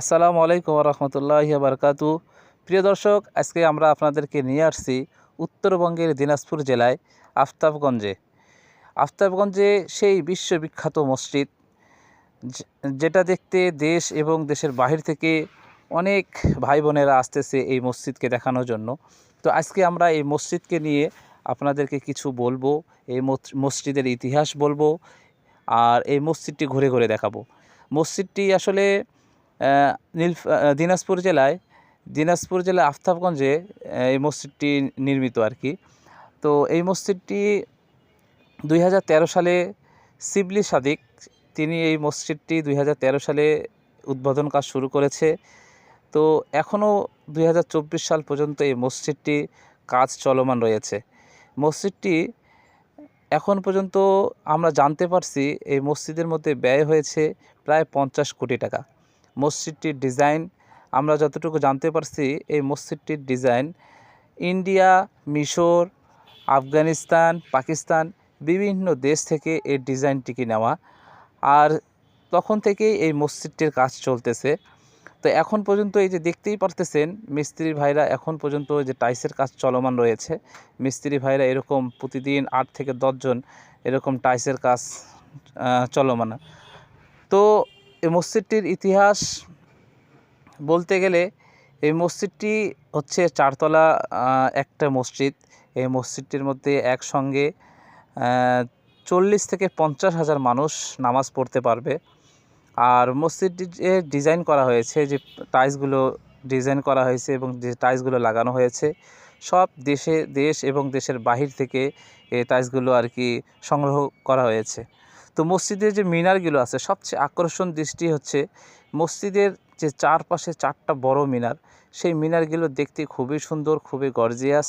আসসালামু আলাইকুম রহমতুল্লাহ বারকাতু প্রিয় দর্শক, আজকে আমরা আপনাদেরকে নিয়ে আসছি উত্তরবঙ্গের দিনাজপুর জেলায় আফতাবগঞ্জে। আফতাবগঞ্জে সেই বিশ্ববিখ্যাত মসজিদ যেটা দেখতে দেশ এবং দেশের বাহির থেকে অনেক ভাই বোনেরা আসতেছে এই মসজিদকে দেখানোর জন্য। তো আজকে আমরা এই মসজিদকে নিয়ে আপনাদেরকে কিছু বলব, এই মসজিদের ইতিহাস বলব, আর এই মসজিদটি ঘুরে ঘুরে দেখাবো। মসজিদটি আসলে নীল দিনাজপুর জেলায়, দিনাজপুর জেলা আফতাবগঞ্জে এই মসজিদটি নির্মিত আর কি। তো এই মসজিদটি দুই হাজার তেরো সালে শিবলি সাদিক, তিনি এই মসজিদটি দুই হাজার তেরো সালে উদ্বোধন কাজ শুরু করেছে। তো এখনও দুই হাজার চব্বিশ সাল পর্যন্ত এই মসজিদটি কাজ চলমান রয়েছে। মসজিদটি এখন পর্যন্ত আমরা জানতে পারছি এই মসজিদের মধ্যে ব্যয় হয়েছে প্রায় পঞ্চাশ কোটি টাকা। মসজিদটির ডিজাইন, আমরা যতটুকু জানতে পারছি, এই মসজিদটির ডিজাইন ইন্ডিয়া, মিশর, আফগানিস্তান, পাকিস্তান বিভিন্ন দেশ থেকে এই ডিজাইনটিকে নেওয়া। আর তখন থেকেই এই মসজিদটির কাজ চলতেছে। তো এখন পর্যন্ত এই যে দেখতেই পারতেছেন, মিস্ত্রি ভাইরা এখন পর্যন্ত যে টাইসের কাজ চলমান রয়েছে। মিস্ত্রি ভাইরা এরকম প্রতিদিন আট থেকে দশজন এরকম টাইসের কাজ চলমান। তো এই মসজিদটির ইতিহাস বলতে গেলে এই মসজিদটি হচ্ছে চারতলা একটা মসজিদ। এই মসজিদটির মধ্যে একসঙ্গে চল্লিশ থেকে পঞ্চাশ হাজার মানুষ নামাজ পড়তে পারবে। আর মসজিদটি যে ডিজাইন করা হয়েছে, যে টাইলসগুলো ডিজাইন করা হয়েছে এবং যে টাইলসগুলো লাগানো হয়েছে, সব দেশে, দেশ এবং দেশের বাহির থেকে এই টাইলসগুলো আর কি সংগ্রহ করা হয়েছে। তো মসজিদের যে মিনারগুলো আছে, সবচেয়ে আকর্ষণ দৃষ্টি হচ্ছে মসজিদের যে চারপাশে চারটা বড় মিনার। সেই মিনারগুলো দেখতে খুবই সুন্দর, খুবই গর্জিয়াস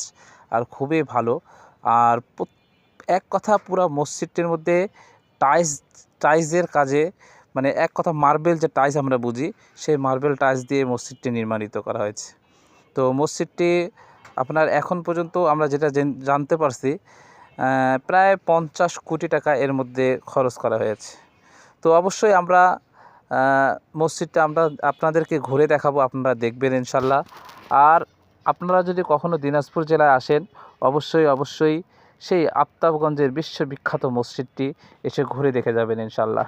আর খুবই ভালো। আর এক কথা পুরো মসজিদটির মধ্যে টাইস টাইলসের কাজে মানে এক কথা মার্বেল যে টাইস আমরা বুঝি, সেই মার্বেল টাইস দিয়ে মসজিদটি নির্মাণিত করা হয়েছে। তো মসজিদটি আপনার এখন পর্যন্ত আমরা যেটা জানতে পারছি প্রায় পঞ্চাশ কোটি টাকা এর মধ্যে খরচ করা হয়েছে। তো অবশ্যই আমরা মসজিদটা আমরা আপনাদেরকে ঘুরে দেখাবো, আপনারা দেখবেন ইনশাল্লাহ। আর আপনারা যদি কখনও দিনাজপুর জেলায় আসেন, অবশ্যই অবশ্যই সেই আফতাবগঞ্জের বিশ্ববিখ্যাত মসজিদটি এসে ঘুরে দেখে যাবেন ইনশাল্লাহ।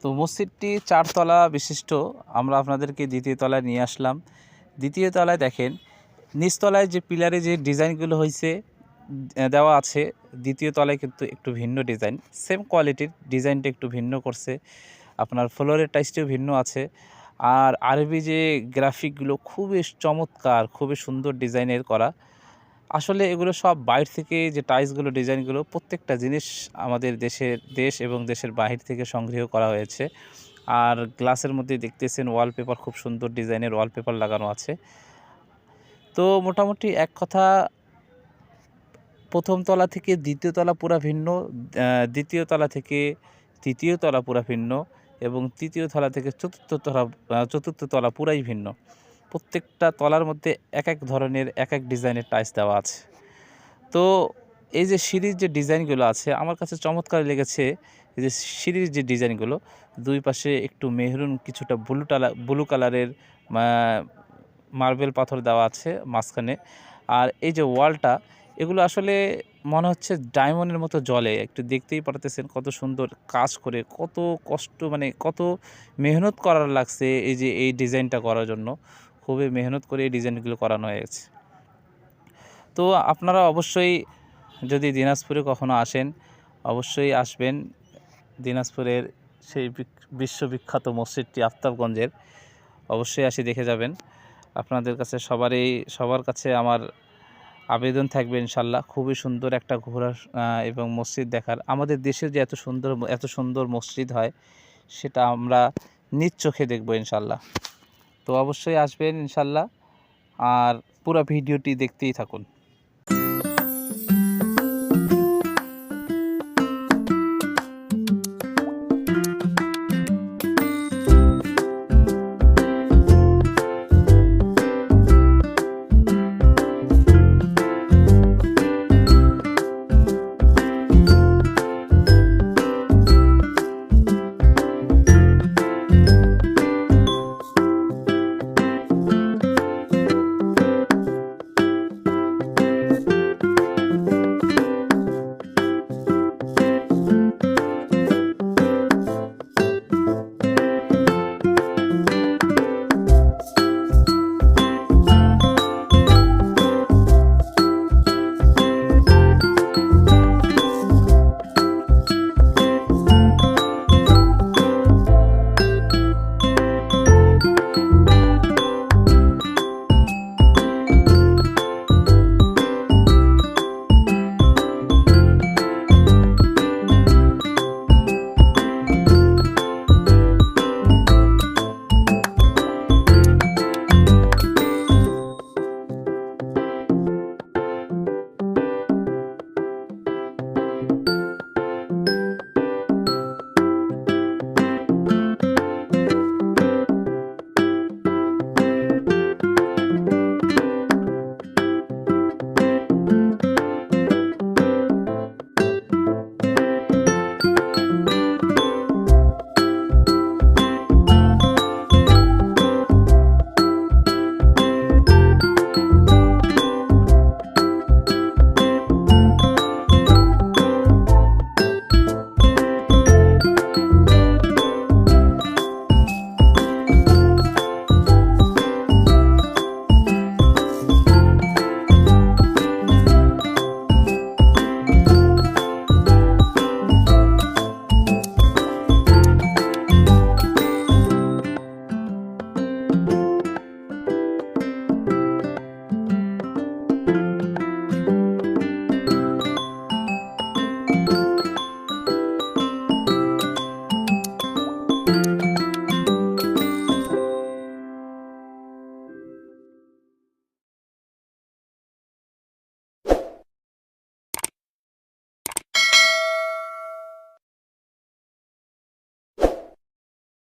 তো মসজিদটি চারতলা বিশিষ্ট। আমরা আপনাদেরকে দ্বিতীয় তলায় নিয়ে আসলাম। দ্বিতীয় তলায় দেখেন নিচতলায় যে পিলারে যে ডিজাইনগুলো হয়েছে দেওয়া আছে, দ্বিতীয় তলায় কিন্তু একটু ভিন্ন ডিজাইন। সেম কোয়ালিটির ডিজাইনটা একটু ভিন্ন করছে। আপনার ফ্লোরের টাইসটিও ভিন্ন আছে। আর আরবি যে গ্রাফিকগুলো খুবই চমৎকার, খুবই সুন্দর ডিজাইনের করা। আসলে এগুলো সব বাইরে থেকে যে টাইলসগুলো ডিজাইনগুলো প্রত্যেকটা জিনিস আমাদের দেশের, দেশ এবং দেশের বাহির থেকে সংগ্রহ করা হয়েছে। আর গ্লাসের মধ্যে দেখতেছেন ওয়ালপেপার খুব সুন্দর ডিজাইনের ওয়ালপেপার লাগানো আছে। তো মোটামুটি এক কথা, প্রথম তলা থেকে দ্বিতীয় তলা পুরা ভিন্ন দ্বিতীয় তলা থেকে তৃতীয় তলা পুরা ভিন্ন এবং তৃতীয় তলা থেকে চতুর্থ তলা চতুর্থ তলা পুরাই ভিন্ন। প্রত্যেকটা তলার মধ্যে এক এক ধরনের এক এক ডিজাইনের টাইলস দেওয়া আছে। তো এই যে সিঁড়ির যে ডিজাইনগুলো আছে, আমার কাছে চমৎকার লেগেছে এই যে সিঁড়ির যে ডিজাইনগুলো, দুই পাশে একটু মেহরুন, কিছুটা ব্লু টালা ব্লু কালারের মার্বেল পাথর দেওয়া আছে মাঝখানে। আর এই যে ওয়ালটা, এগুলো আসলে মনে হচ্ছে ডায়মন্ডের মতো জলে একটু দেখতেই পারতেছেন কত সুন্দর কাজ করে, কত কষ্ট মানে কত মেহনত করার লাগছে এই যে এই ডিজাইনটা করার জন্য। খুবই মেহনত করে এই ডিজাইনগুলো করানো হয়েছে। তো আপনারা অবশ্যই যদি দিনাজপুরে কখনো আসেন অবশ্যই আসবেন দিনাজপুরের সেই বিশ্ববিখ্যাত মসজিদটি আফতাবগঞ্জের। অবশ্যই আসি দেখে যাবেন। আপনাদের কাছে সবারই সবার কাছে আমার আবেদন থাকবে ইনশাল্লাহ। খুবই সুন্দর একটা আহ, এবং মসজিদ দেখার। আমাদের দেশে যে এত সুন্দর এত সুন্দর মসজিদ হয় সেটা আমরা নিজ চোখে দেখব ইনশাল্লাহ। তো অবশ্যই আসবেন ইনশাল্লাহ। আর পুরো ভিডিওটি দেখতেই থাকুন।